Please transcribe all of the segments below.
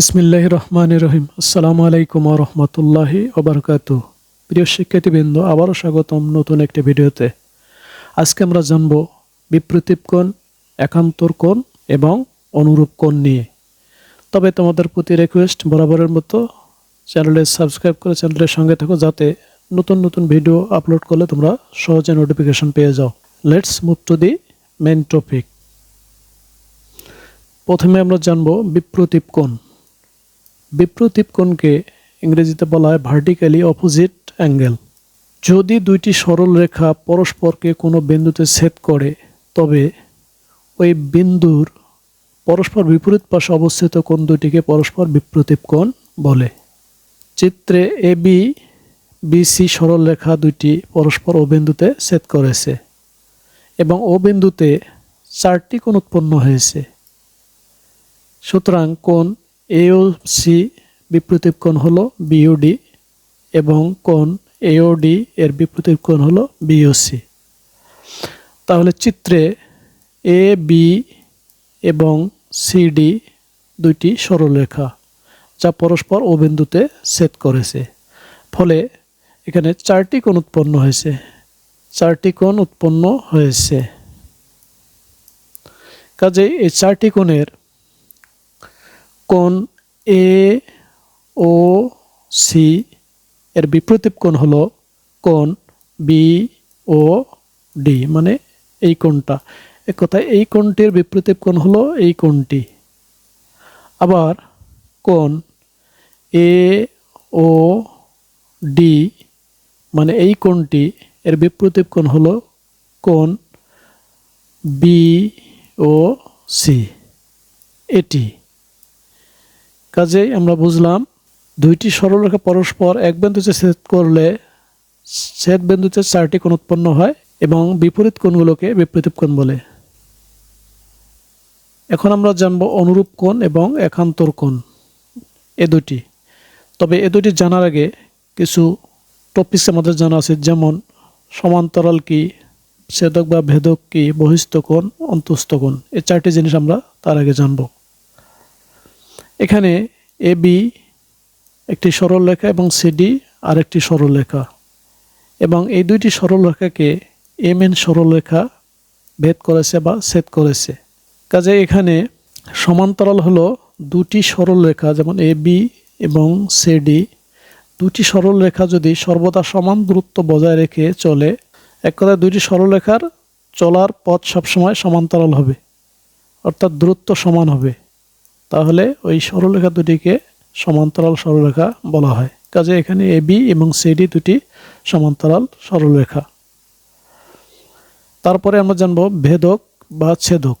বিসমিল্লাহ রহমান রহিম আসসালামু আলাইকুম রহমতুল্লাহি ওবরকাত প্রিয় শিক্ষার্থীবৃন্দ, আবারও স্বাগতম নতুন একটি ভিডিওতে। আজকে আমরা জানব বিপ্রতীপ কোণ, একান্তর কোণ এবং অনুরূপ কোণ নিয়ে। তবে তোমাদের প্রতি রিকোয়েস্ট বরাবরের মতো চ্যানেলে সাবস্ক্রাইব করে চ্যানেলের সঙ্গে থাকো যাতে নতুন নতুন ভিডিও আপলোড করলে তোমরা সহজে নোটিফিকেশন পেয়ে যাও। Let's move to the main topic প্রথমে আমরা জানব বিপ্রতীপ কোণ। বিপ্রতীপ কোণকে ইংরেজিতে বলা হয় ভার্টিক্যালি অপোজিট অ্যাঙ্গেল যদি দুইটি সরল রেখা পরস্পরকে কোনো বিন্দুতে ছেদ করে, তবে ওই বিন্দুর পরস্পর বিপরীত পাশে অবস্থিত কোণ দুটিকে পরস্পর বিপ্রতীপ কোণ বলে। চিত্রে এ, বি বিসি সরল রেখা দুইটি পরস্পর ও বিন্দুতে ছেদ করেছে এবং ও বিন্দুতে চারটি কোণ উৎপন্ন হয়েছে। সুতরাং কোণ এও সি বিপ্রতীপ কোণ হলো বিওডি এবং কোণ এওডি এর বিপ্রতীপ কোণ হলো বিওসি তাহলে চিত্রে এ, বি এবং সিডি দুইটি সরলরেখা যা পরস্পর ও বিন্দুতে ছেদ করেছে। ফলে এখানে চারটি কোণ উৎপন্ন হয়েছে। চারটি কোণ উৎপন্ন হয়েছে। কাজেই এই চারটি কোণের কোণ এ, ও, সি এর বিপরীত কোণ হলো কোণ বি, ও, ডি মানে এই কোণটা। এক কথায় এই কোণটির বিপরীত কোণ হলো এই কোণটি। আবার কোণ এ, ও, ডি মানে এই কোণটি এর বিপরীত কোণ হলো কোণ বি, ও, সি। এটি। কাজেই আমরা বুঝলাম দুইটি সরলরেখা পরস্পর এক বিন্দুতে ছেদ করলে ছেদ বিন্দুতে চারটি কোণ উৎপন্ন হয় এবং বিপরীত কোণগুলোকে বিপরীত কোণ বলে। এখন আমরা জানব অনুরূপ কোণ এবং একান্তর কোণ, এ দুটি তবে এ দুটি জানার আগে কিছু টপিকস আমাদের জানা আছে, যেমন সমান্তরাল কি, ছেদক বা ভেদক কি, বহিস্থ কোণ, অন্তস্থ কোণ, এই চারটি জিনিস আমরা তার আগে জানব। এখানে এ, বি একটি সরল রেখা এবং সিডি আর একটি সরল রেখা। এবং এই দুইটি সরল রেখাকে এম এন সরল রেখা ভেদ করেছে বা ছেদ করেছে। কাজে এখানে সমান্তরাল হলো দুটি সরল রেখা, যেমন এ, বি এবং সিডি দুটি সরল রেখা যদি সর্বদা সমান দূরত্ব বজায় রেখে চলে, এক কথায় দুইটি সরল রেখার চলার পথ সবসময় সমান্তরাল হবে, অর্থাৎ দূরত্ব সমান হবে। তাহলে ওই সরলরেখা দুটিকে সমান্তরাল সরলরেখা বলা হয়। কাজে এখানে এ বি এবং সিডি দুটি সমান্তরাল সরলরেখা। তারপরে আমরা জানব ভেদক বা ছেদক।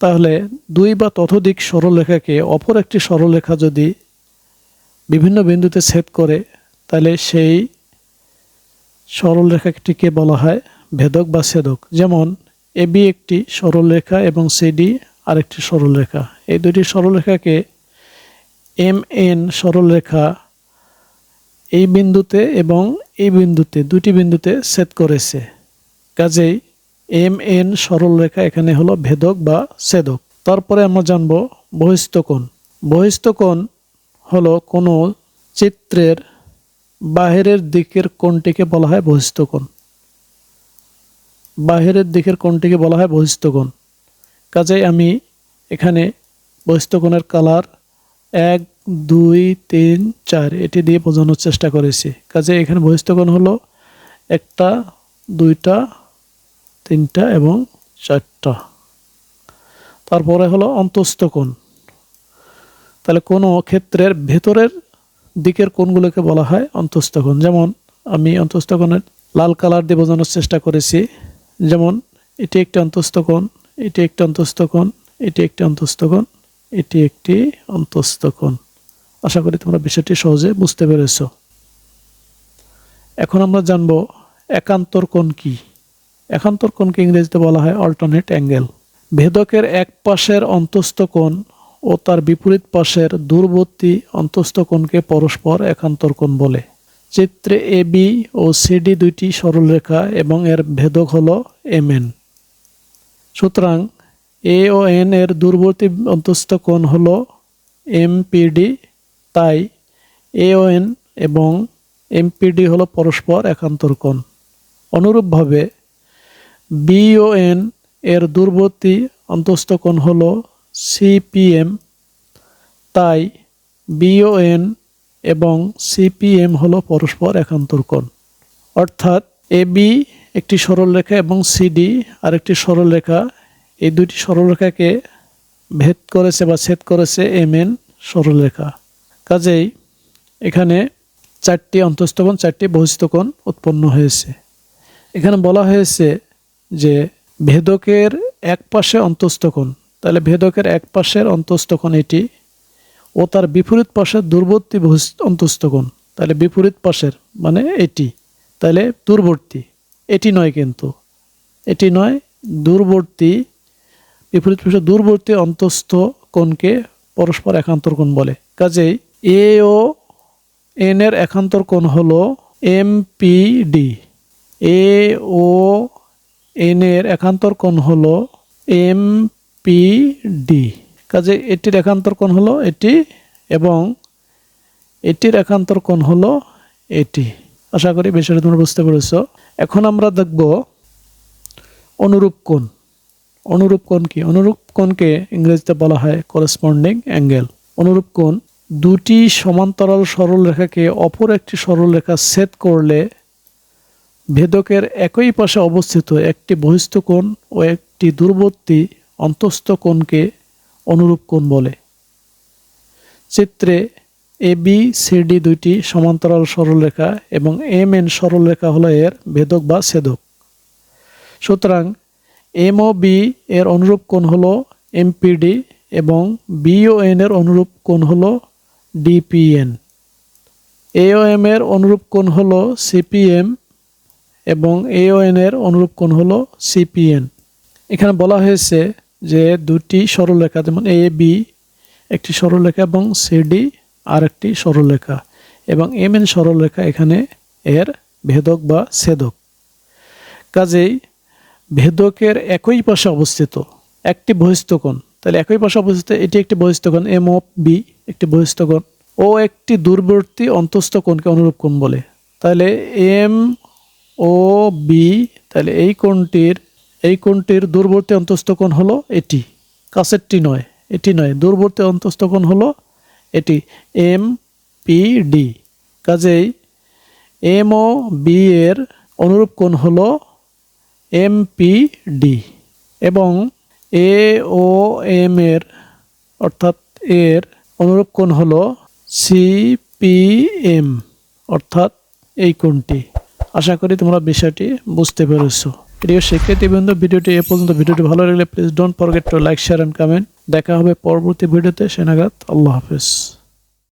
তাহলে দুই বা ততোধিক সরলরেখাকে অপর একটি সরলরেখা যদি বিভিন্ন বিন্দুতে ছেদ করে, তাহলে সেই সরলরেখাটিকে বলা হয় ভেদক বা ছেদক। যেমন এবি একটি সরলরেখা এবং সিডি আরেকটি সরলরেখা। এই দুটি সরলরেখাকে এম এন সরলরেখা এই বিন্দুতে এবং এই বিন্দুতে দুটি বিন্দুতে সেট করেছে। কাজেই এম এন সরলরেখা এখানে হলো ভেদক বা ছেদক। তারপরে আমরা জানব বহিস্থকোণ বহিস্থকোণ হলো কোনো চিত্রের বাহিরের দিকের কোণটিকে বলা হয় বহিস্থকোণ বাহিরের দিকের কোণটিকে বলা হয় বহিস্থকোণ কাজেই আমি এখানে বহিস্থকোণের কালার এক, দুই, তিন, চার। এটি দিয়ে বোঝানোর চেষ্টা করেছি। কাজে এখানে বহিস্থকোণ হলো একটা, দুইটা, তিনটা এবং চারটা। তারপরে হলো অন্তস্থ কোণ তাহলে কোনো ক্ষেত্রের ভেতরের দিকের কোণগুলোকে বলা হয় অন্তস্থ কোণ যেমন আমি অন্তস্থ কোণের লাল কালার দিয়ে বোঝানোর চেষ্টা করেছি। যেমন, এটি একটি অন্তস্থ কোণ এটি একটি অন্তস্থ কোণ এটি একটি অন্তস্থ কোণ এটি একটি অন্তস্থ কোণ। আশা করি তোমরা বিষয়টি সহজে বুঝতে পেরেছ। এখন আমরা জানব একান্তর কোণ কি। একান্তর কোণকে ইংরেজিতে বলা হয় অল্টারনেট অ্যাঙ্গেল ভেদকের এক পাশের অন্তস্থ কোণ ও তার বিপরীত পাশের দূরবর্তী অন্তস্থ কোণকে পরস্পর একান্তর কোণ বলে। চিত্রে এ, বি ও সিডি দুইটি সরলরেখা এবং এর ভেদক হল এম এন। সুতরাং এ ও এন এর দূরবর্তী অন্তস্থ কোণ হল এমপিডি তাই এওএন এবং এমপিডি হলো পরস্পর একান্তর কোণ। অনুরূপভাবে বিওএন এর দূরবর্তী অন্তস্থ কোণ হলো সিপিএম তাই বিওএন এবং সিপিএম হলো পরস্পর একান্তর কোণ। অর্থাৎ এবি একটি সরলরেখা এবং সিডি আরেকটি সরলরেখা এই দুইটি সরলরেখাকে ভেদ করেছে বা ছেদ করেছে এম এন সরলরেখা কাজেই এখানে চারটি অন্তস্থকোণ চারটি বহিস্থকোণ উৎপন্ন হয়েছে। এখানে বলা হয়েছে যে ভেদকের এক পাশে অন্তস্থকোণ তাহলে ভেদকের এক পাশের অন্তস্থকোণ এটি, ও তার বিপরীত পাশের দূরবর্তী অন্তস্থকোণ তাহলে বিপরীত পাশের মানে এটি, তাহলে দূরবর্তী। এটি নয় কিন্তু, এটি নয় দূরবর্তী বিপরীত দূরবর্তী অন্তস্থ কোণকে পরস্পর একান্তর কোণ বলে। কাজেই এ ও এন এর একান্তর কোণ হলো ডি এ ও এন এর একান্তর কোণ হলো ডি কাজে এটির একান্তর কোণ হলো এটি এবং এটির একান্তর কোণ হলো এটি। আশা করি বিষয়টা তোমরা বুঝতে পেরেছ। এখন আমরা দেখব অনুরূপ কোণ। অনুরূপ কোণ কি অনুরূপ কোণকে ইংরেজিতে বলা হয় করেসপন্ডিং অ্যাঙ্গেল অনুরূপ কোণ, দুটি সমান্তরাল সরলরেখাকে অপর একটি সরলরেখা ছেদ করলে ভেদকের একই পাশে অবস্থিত একটি বহিস্থ কোণ ও একটি দূরবর্তী অন্তস্থ কোণকে অনুরূপ কোণ বলে। চিত্রে এ, বি সিডি দুইটি সমান্তরাল সরলরেখা এবং এম এন সরলরেখা হলো এর ভেদক বা ছেদক। সুতরাং এম ও বি এর অনুরূপ কোণ হলো এমপিডি এবং বি ও এন এর অনুরূপ কোণ হলো ডিপিএন এওএম এর অনুরূপ কোণ হলো সিপিএম এবং এওএন এর অনুরূপ কোণ হলো সিপিএন এখানে বলা হয়েছে যে দুটি সরলরেখা, যেমন এ বি একটি সরলরেখা এবং সিডি আর একটি সরলরেখা এবং এম এন সরলরেখা এখানে এর ভেদক বা ছেদক। কাজেই ভেদকের একই পাশে অবস্থিত, একটি বহিস্থ কোণ। তাহলে একই পাশে অবস্থিত, এটি একটি বহিস্থ কোণ, এম ও বি একটি বহিস্থ কোণ ও একটি দূরবর্তী অন্তস্থ কোণকে অনুরূপ কোণ বলে। তাহলে এম ও বি তাহলে এই কোণটির এই কোণটির দূরবর্তী অন্তস্থ কোণ হলো এটি। কাছেরটি নয়, এটি নয়, দূরবর্তী অন্তস্থ কোণ হলো এটি, এম পি ডি কাজেই এম ও বি এর অনুরূপ কোণ হলো এমপিডি এবং এ ও এম এর, অর্থাৎ এর অনুরূপ কোণ হলো সিপিএম অর্থাৎ এই কোণটি। আশা করি তোমরা বিষয়টি বুঝতে পেরেছ। প্রিয় শিক্ষার্থীবৃন্দ, ভিডিওটি এ পর্যন্ত। ভিডিওটি ভালো লাগলে please don't forget to like share and comment দেখা হবে পরবর্তী ভিডিওতে। সেনাগাত আল্লাহ হাফেজ।